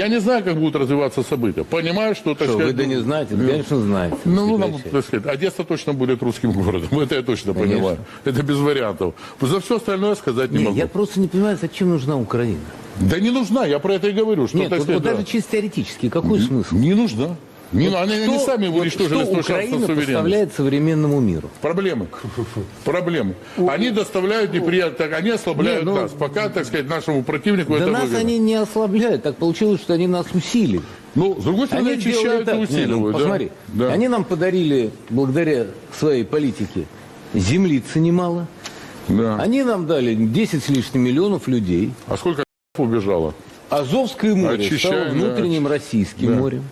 Я не знаю, как будут развиваться события. Понимаю, что, так Что, вы сказать, да не знаете? Да, конечно, знаете. Ну, ну, нам, Фигачите. так сказать, Одесса точно будет русским городом. Это я точно понимаю. Это без вариантов. За все остальное сказать не, Не, могу. я просто не понимаю, зачем нужна Украина. Да не нужна, я про это и говорю. Что, Нет, так вот, сказать, вот да. даже чисто теоретически, какой смысл? Не нужна. Не, ну, они, они Что- сами вот уничтожили что свой шанс на Украина суверенность. поставляет современному миру? Проблемы. Проблемы. Они доставляют неприятно, они ослабляют Не, ну- нас. Пока, так сказать, нашему противнику Да это нас выгодно. они не ослабляют. Так получилось, что они нас усилили. Ну, с другой стороны, Они очищают и так. Не, ну, усиливают. да. посмотри, Да. они нам подарили, благодаря своей политике, землицы немало. Да. Они нам дали 10 с лишним миллионов людей. А сколько убежало? Азовское море Очищают, стало да. внутренним российским Да. морем.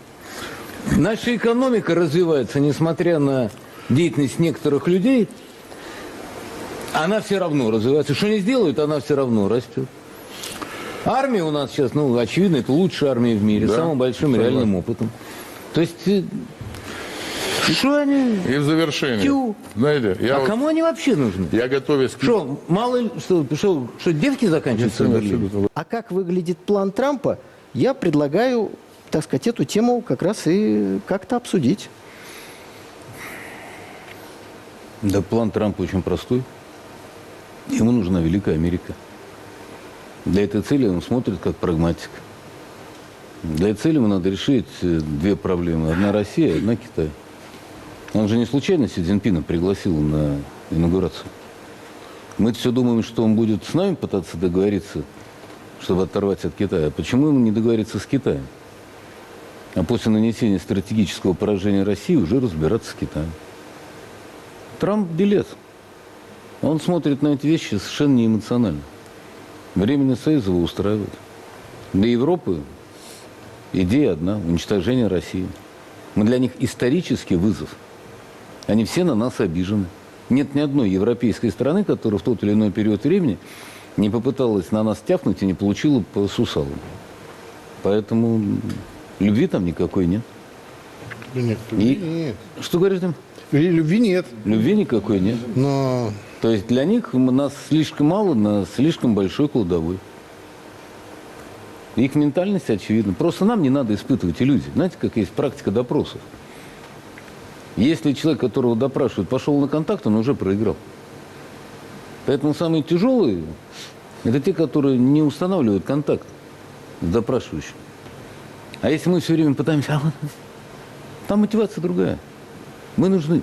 Наша экономика развивается, несмотря на деятельность некоторых людей, она все равно развивается. Что не сделают, она все равно растет. Армия у нас сейчас, ну, очевидно, это лучшая армия в мире, Да, самым большим согласен. реальным опытом. То есть, э, что они? И в завершение. Тю. Знаете, я, а вот- кому они вообще нужны? я готовясь к... Что, мало ли, что, что, что девки заканчиваются? А как выглядит план Трампа, я предлагаю, так сказать, эту тему как раз и как-то обсудить. Да план Трампа очень простой. Ему нужна Великая Америка. Для этой цели он смотрит как прагматик. Для этой цели ему надо решить э, две проблемы. Одна Россия, одна Китай. Он же не случайно Си Цзиньпина пригласил на инаугурацию. мы все думаем, что он будет с нами пытаться договориться, чтобы оторвать от Китая. Почему ему не договориться с Китаем? А после нанесения стратегического поражения России уже разбираться с Китаем. Трамп делец. Он смотрит на эти вещи совершенно неэмоционально. Временный союз его устраивает. Для Европы идея одна – уничтожение России. Мы для них исторический вызов. Они все на нас обижены. Нет ни одной европейской страны, которая в тот или иной период времени не попыталась на нас тяпнуть и не получила по сусалам. Поэтому любви там никакой нет. Нет, И- любви нет. Что говоришь там? И Любви нет. Любви никакой нет. Но То есть для них нас слишком мало на слишком большой кладовой. Их ментальность очевидна. Просто нам не надо испытывать иллюзии. Знаете, как есть практика допросов. Если человек, которого допрашивают, пошел на контакт, он уже проиграл. Поэтому самые тяжелые – это те, которые не устанавливают контакт с допрашивающим. А если мы все время пытаемся, а ладно, там мотивация другая. Мы нужны.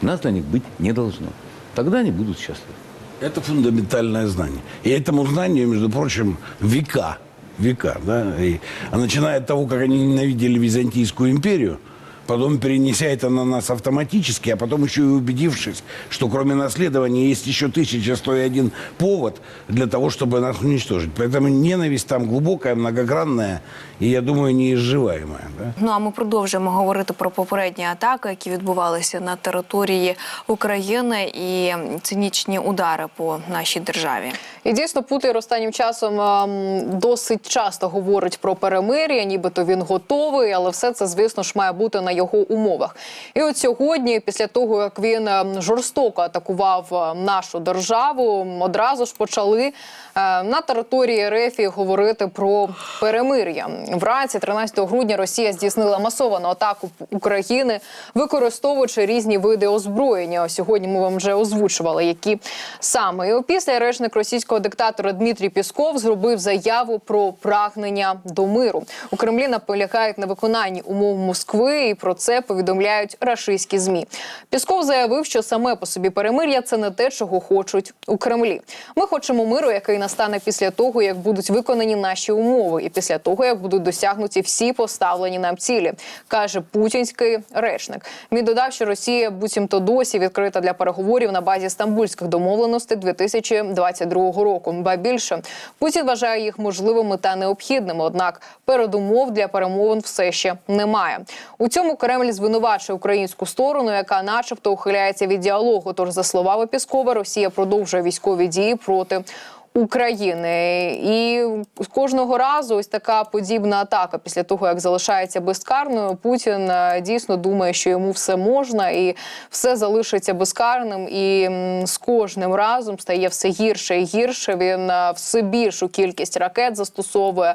Нас для них быть не должно. Тогда они будут счастливы. Это фундаментальное знание. И этому знанию, между прочим, века. Века, да. И, а начиная от того, как они ненавидели Византийскую империю, потом перенеся это на нас автоматически, а потом еще и убедившись, что кроме наследования есть еще 1101 повод для того, чтобы нас уничтожить. Поэтому ненависть там глубокая, многогранная и, я думаю, неизживаемая. Да? Ну а ми продовжуємо говорити про попередні атаки, які відбувалися на території України, і цинічні удари по нашій державі. І дійсно Путін останнім часом ем, досить часто говорить про перемир'я, нібито він готовий, але все це, звісно ж, має бути на його умовах. І от сьогодні, після того як він ем, жорстоко атакував е, нашу державу, одразу ж почали на території РФ говорити про перемир'я. Вранці, 13 грудня, Росія здійснила масовану атаку України, використовуючи різні види озброєння. Сьогодні ми вам вже озвучували, які саме і опісля речник російського диктатора Дмитрій Пісков зробив заяву про прагнення до миру. У Кремлі наполягають на виконанні умов Москви, і про це повідомляють рашистські змі. Пісков заявив, що саме по собі перемир'я це не те, чого хочуть у Кремлі. Ми хочемо миру, який настане після того, як будуть виконані наші умови, і після того, як будуть досягнуті всі поставлені нам цілі, каже путінський речник. Він додав, що Росія буцімто досі відкрита для переговорів на базі стамбульських домовленостей 2022 року. Ба більше Путін вважає їх можливими та необхідними. Однак передумов для перемовин все ще немає. У цьому Кремль звинувачує українську сторону, яка, начебто, ухиляється від діалогу. Тож, за словами Піскова, Росія продовжує військові дії проти України. І кожного разу ось така подібна атака після того, як залишається безкарною. Путін е, дійсно думає, що йому все можна і все залишиться безкарним. І з кожним разом стає все гірше і гірше. Він е, все більшу кількість ракет застосовує,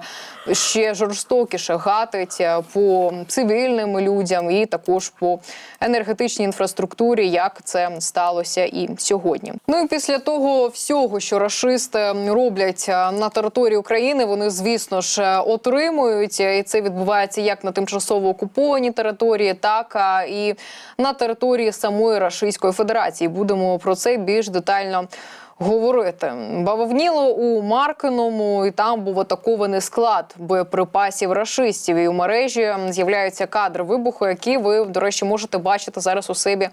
ще жорстокіше гатить е, по цивільним людям і також по енергетичній інфраструктурі, як це сталося і сьогодні. Ну і після того всього, що рашисти роблять е, на території України, вони звісно ж е, отримують, і це відбувається як на тимчасово окупованій території, так і на території самої Рашистської Федерації. Будемо про це більш детально. Говорити бавовніло у Маркиному, і там був атакований склад боєприпасів рашистів. І у мережі з'являються кадри вибуху, які ви, до речі, можете бачити зараз у себе.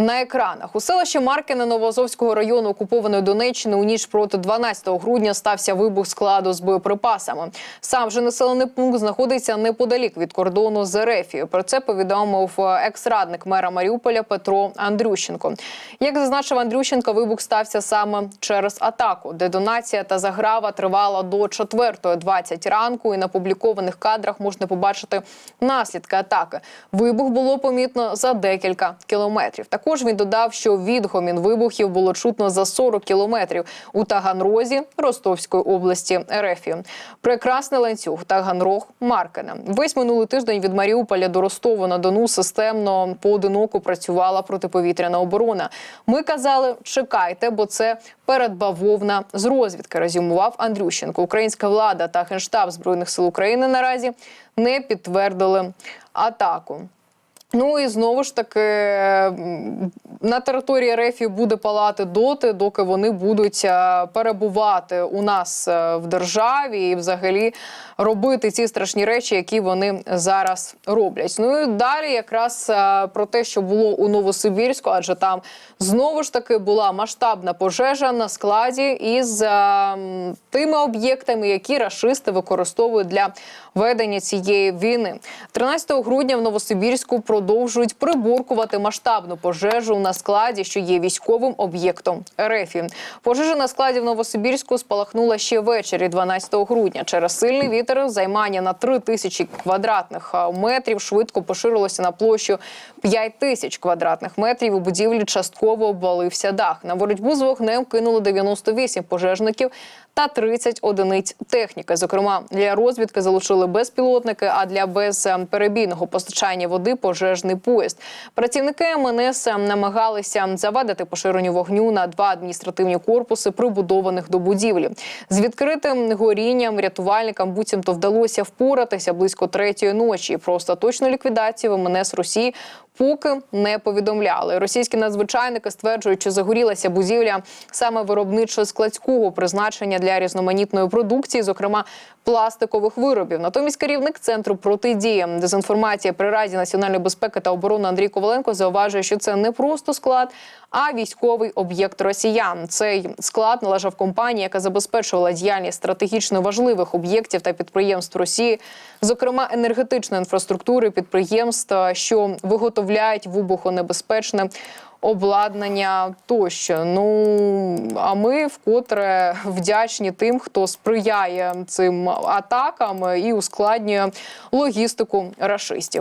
На екранах у селищі Маркине Новоазовського району окупованої Донеччини у ніч проти 12 грудня стався вибух складу з боєприпасами. Сам же населений пункт знаходиться неподалік від кордону з Ерефією. Про це повідомив е, екс-радник мера Маріуполя Петро Андрющенко. Як зазначив Андрющенко, вибух стався саме через атаку. Детонація та заграва тривала до 4.20 ранку. І на публікованих кадрах можна побачити наслідки атаки. Вибух було помітно за декілька кілометрів. Також він додав, що відгомін вибухів було чутно за 40 кілометрів у Таганрозі Ростовської області РФ. Прекрасний ланцюг Таганрог Маркина. Весь минулий тиждень від Маріуполя до Ростову на Дону системно поодиноко працювала протиповітряна оборона. Ми казали, чекайте, бо це передбавовна з розвідки. Резюмував Андрющенко. Українська влада та генштаб збройних сил України наразі не підтвердили атаку. Ну і знову ж таки на території РФ буде палати доти, доки вони будуть е, перебувати у нас е, в державі і взагалі робити ці страшні речі, які вони зараз роблять. Ну і далі якраз е, про те, що було у Новосибірську, адже там знову ж таки була масштабна пожежа на складі із тими об'єктами, які рашисти використовують для ведення цієї війни. 13 грудня в Новосибірську продовжують приборкувати масштабну пожежу на складі, що є військовим об'єктом РФ. Пожежа на складі в Новосибірську спалахнула ще ввечері 12 грудня. Через сильний вітер займання на 3 тисячі квадратних метрів швидко поширилося на площу 5 тисяч квадратних метрів. У будівлі частково обвалився дах. На боротьбу з вогнем кинули 98 пожежників та 30 одиниць техніки. Зокрема, для розвідки залучили безпілотники, а для безперебійного постачання води пожежний поїзд. Працівники МНС намагалися завадити поширенню вогню на два адміністративні корпуси, прибудованих до будівлі. З відкритим горінням рятувальникам буцімто вдалося впоратися близько третьої ночі. Про остаточну ліквідацію в МНС Росії поки не повідомляли. Російські надзвичайники стверджують, що загорілася будівля саме виробничо-складського призначення для різноманітної продукції, зокрема пластикових виробів. Натомість керівник центру протидії дезінформації при раді національної безпеки та оборони Андрій Коваленко зауважує, що це не просто склад, а військовий об'єкт росіян. Цей склад належав компанії, яка забезпечувала діяльність стратегічно важливих об'єктів та підприємств Росії, зокрема енергетичної інфраструктури, підприємств, що виготовляють вибухонебезпечне обладнання тощо. Ну а ми вкотре вдячні тим, хто сприяє цим атакам і ускладнює логістику рашистів.